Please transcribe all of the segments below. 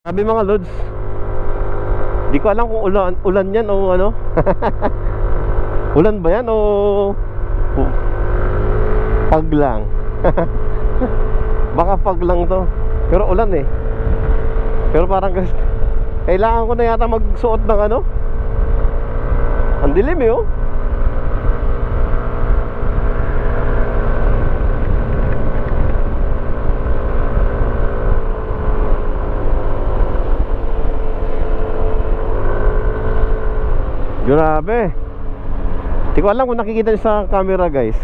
Sabi mga lods, di ko alam kung ulan, ulan yan o ano. ulan ba yan o o- pag lang. Baka pag lang to. Pero ulan eh. Pero parang kailangan ko na yata magsuot ng ano. Ang dilim eh oh. Grabe. Di ko alam kung nakikita niyo sa camera guys.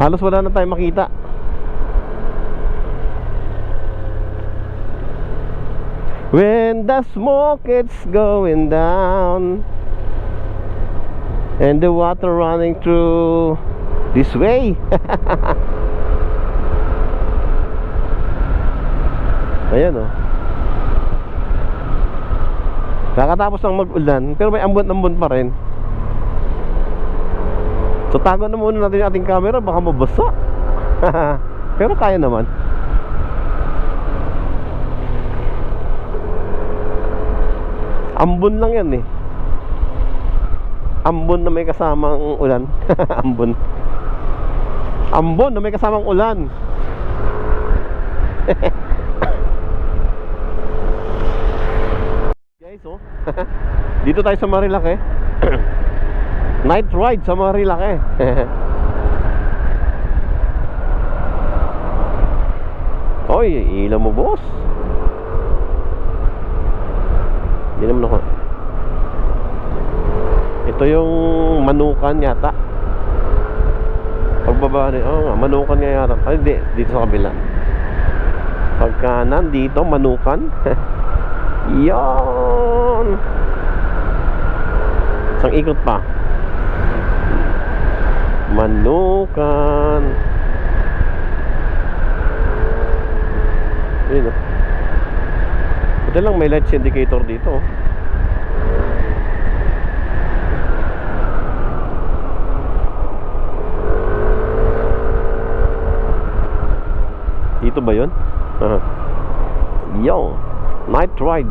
Halos wala na tayong makita. When the smoke is going down And the water running through this way Ayan oh Kakatapos ng mag-ulan Pero may ambon-ambon pa rin. So tago na muna natin yung ating camera Baka mabasa. Pero kaya naman. Ambon lang yan eh. Ambon na may kasamang ulan. Ambon. Ambon na may kasamang ulan Guys oh Dito tayo sa Marilake Night ride sa Marilake Oy, ilaw mo boss. Hindi naman ako. Ito yung manukan yata. Pagbaba ni Oh nga, manukan nga yata. Ay di, dito sa kabila. Pagka nandito, manukan. Yan Isang ikot pa Manukan Yun oh. Buti lang may lights indicator dito oh. Dito ba yun? Yo, night ride.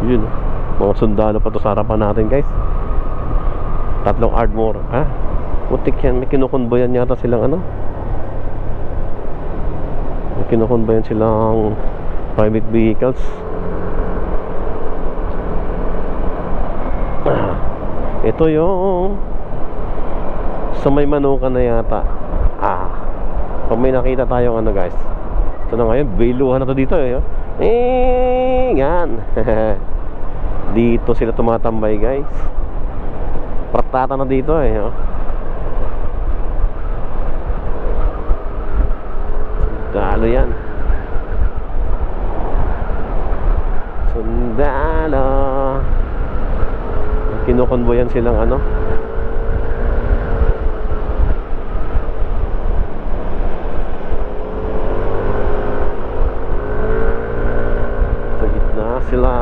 Yun, oh. Mga sundalo pa to sa harapan natin guys. Tatlong Ardmore. Ah, putik yan. May kinukonboyan yata silang ano. May kinukonboyan silang private vehicles. Ah, ito yung sa may manukan na yata. Ah, pag may nakita tayong ano guys. Ito na ngayon, bailuhan na to dito eh. oh. Eh, yan. Dito sila tumatambay guys. Pratata na dito eh. Oh. Sundalo yan. Sundalo. Kinukonboyan silang ano. Sa gitna sila.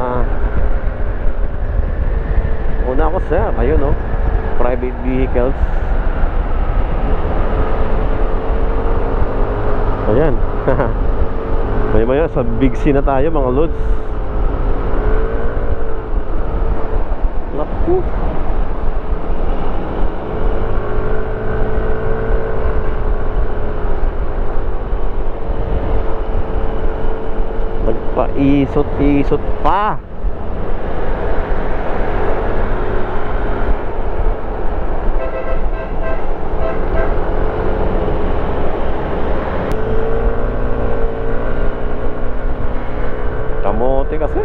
Una ako sir, ayun no. Private vehicles. Ayan. Maya maya sa Big C na tayo mga lods. Naku. Nagpaisot-isot pa. Kamote kasi.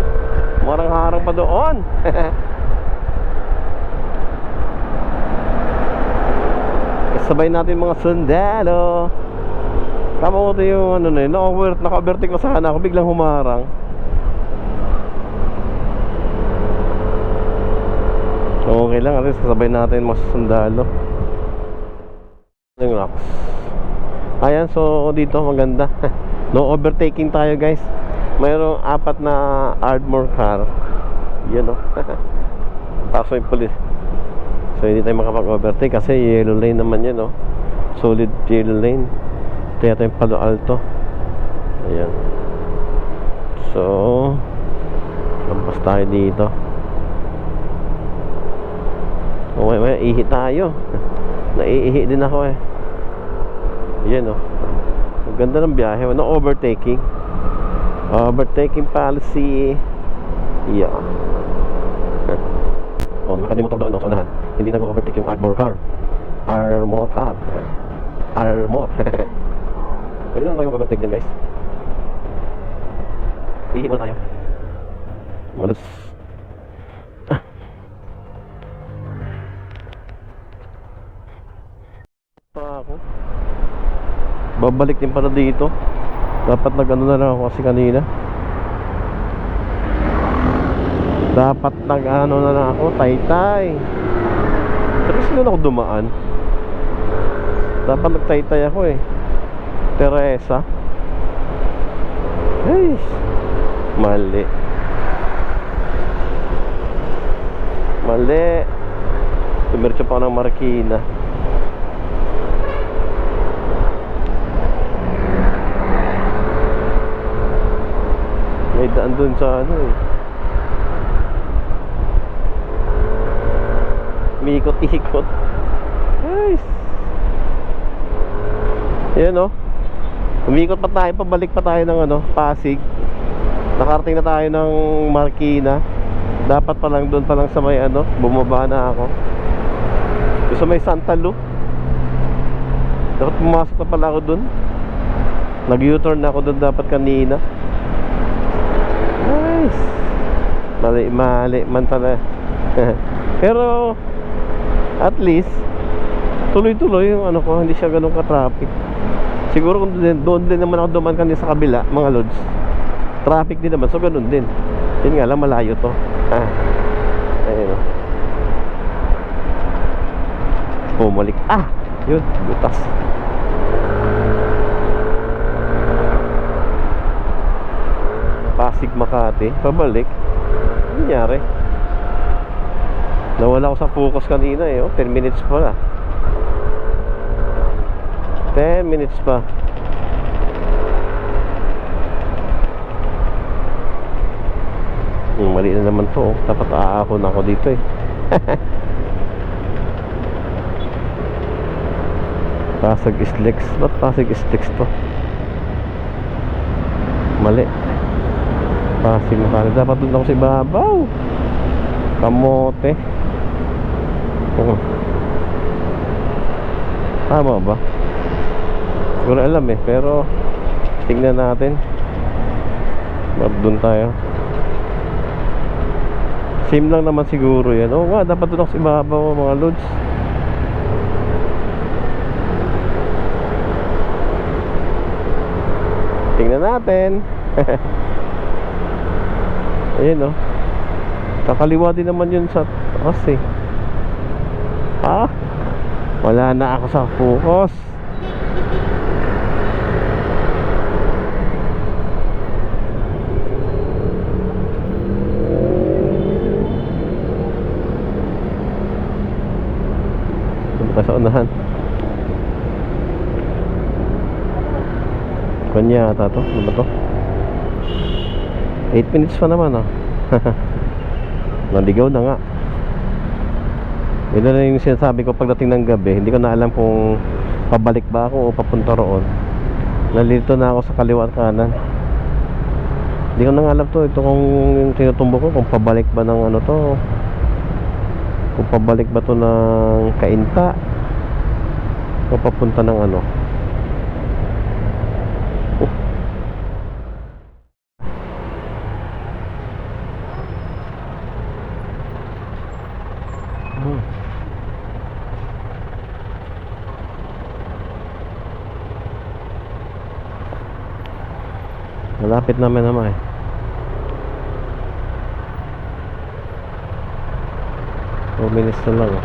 Marang harang pa doon. Kasabay natin mga sundalo. Kamote yung ano na yun. Naka-over- Naka-overtake na sana ako. Biglang humarang. So, okay lang. At least natin mga sundalo. Yung rocks. Ayan, so dito maganda. no overtaking tayo guys. Mayroong apat na Ardmore car. Yun o. Tapos may police. So hindi tayo makapag-overtake kasi yellow lane naman yun o. Solid yellow lane. Yata yung Palo Alto. Ayan. So, lampas tayo dito. Oh, may, ihi tayo. Naiihi din ako eh. Yan oh. Ang ganda ng biyahe. No overtaking. Overtaking policy. Yeah. Oh, nakalimutan ko doon no, sa unahan. Hindi nag-overtake yung Ardmore car. Ardmore car. Ardmore. Pwede lang kayong overtake dyan guys. Ihi muna tayo. Malas. Pa ako. Babalik din pala dito. Dapat nag-ano na lang ako kasi kanina. Dapat nag-ano na lang ako, taytay. Sino na ako dumaan? Dapat nagtaytay ako eh. Teresa. Ay, mali. Mali. Tumiritso pa ako ng Marikina. May daan dun sa ano eh. Umiikot-ikot. Guys. Yan oh. Umikot pa tayo, pabalik pa tayo ng ano, Pasig. Nakarating na tayo ng Marikina. Dapat pa lang doon pa lang sa may ano, bumaba na ako. Sa may Santa Lu. Dapat pumasok na pala ako doon. Nag-U-turn na ako doon dapat kanina. Nice. Mali, mali man talaga. Pero at least tuloy-tuloy yung ano ko, hindi siya ganun ka-traffic. Siguro kung doon, doon din naman ako duman kanina sa kabila, mga lods. Traffic din naman, so ganun din. Yun nga lang, malayo to. Ah. Ayun. Bumalik. Ah! Yun, butas. Pasig Makati, pabalik. Ano nangyari? Nawala ko sa focus kanina eh, oh. 10 minutes pa na. 10 minutes pa. Hmm, mali na naman to. oh. Dapat aahon ako dito eh. Pasig Islex. Ba't Pasig Islex to? Mali. Pasig Makati. Dapat doon ako sa ibabaw. Kamote. Oh. Tama ba? Siguro alam eh, pero tingnan natin. Mab doon tayo. Same lang naman siguro yan. Oo nga, dapat doon ako sa ibabaw mga lods. Tingnan natin. Ayun oh. Kakaliwa din naman yun sa taas eh. Ah, wala na ako sa focus. Sa unahan. Kanya ata to. Ano ba to? 8 minutes pa naman ah. Naligaw na nga. Yun na yung sinasabi ko pagdating ng gabi. Hindi ko na alam kung pabalik ba ako o papunta roon. Nalito na ako sa kaliwa at kanan. Hindi ko na nga alam to. Ito kung yung tinutumbo ko kung pabalik ba ng ano to. Kung pabalik ba to ng kainta. O papunta ng ano. Hmm. Malapit naman naman eh. Two minutes na lang oh.